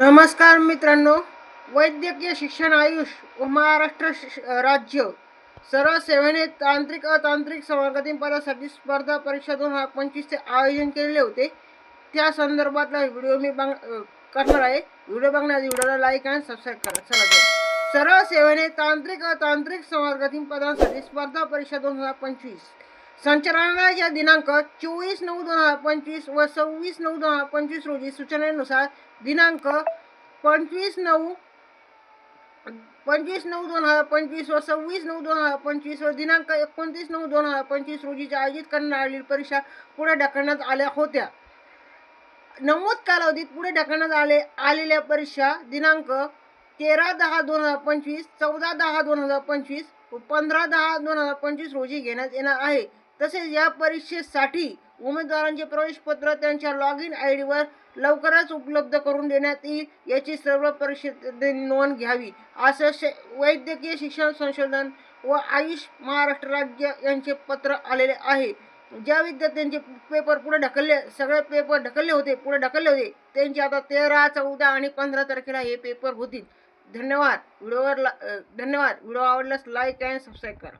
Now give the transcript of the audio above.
नमस्कार मित्रांनो वैद्यकीय शिक्षण आयुष व महाराष्ट्र राज्य सर्व सेवेने तांत्रिक अतांत्रिक समागतीन पदासाठी स्पर्धा परीक्षा दोन हजार पंचवीसचे आयोजन केलेले होते. त्या संदर्भातला व्हिडिओ मी बघ करणार आहे. व्हिडिओ बघण्याआधी व्हिडिओला लाईक आणि सबस्क्राईब करा. चला सर्व सेवेने तांत्रिक अतांत्रिक समागतीन पदांसाठी स्पर्धा परीक्षा दोन हजार पंचवीस. संचालनालयाच्या दिनांक चोवीस नऊ दोन हजार पंचवीस व सव्वीस नऊ दोन हजार पंचवीस रोजी सूचनेनुसार दिनांक पंचवीस नऊ पंचवीस नऊ दोन हजार पंचवीस व सव्वीस नऊ दोन हजार पंचवीस व दिनांक एकोणतीस नऊ दोन हजार पंचवीस रोजीच्या आयोजित करण्यात आलेली परीक्षा पुढे ढकलण्यात आल्या होत्या. नमूद कालावधीत पुढे ढकलण्यात आले आलेल्या परीक्षा दिनांक तेरा दहा दोन हजार पंचवीस चौदा दहा दोन हजार पंचवीस व पंधरा दहा दोन हजार पंचवीस रोजी घेण्यात येणार आहे. तसेच या परीक्षेसाठी उमेदवारांचे प्रवेशपत्र त्यांच्या लॉग इन आय डीवर लवकरच उपलब्ध करून देण्यात येईल याची सर्व परीक्षेत नोंद घ्यावी असं श वैद्यकीय शिक्षण संशोधन व आयुष महाराष्ट्र राज्य यांचे पत्र आलेले आहे. ज्या विद्यार्थ्यांचे पेपर पुढे ढकलले सगळे पेपर ढकलले होते पुढे ढकलले होते त्यांचे आता तेरा चौदा आणि पंधरा तारखेला हे पेपर होतील. धन्यवाद. व्हिडिओवर ला धन्यवाद. व्हिडिओ आवडल्यास लाईक आणि सबस्क्राईब करा.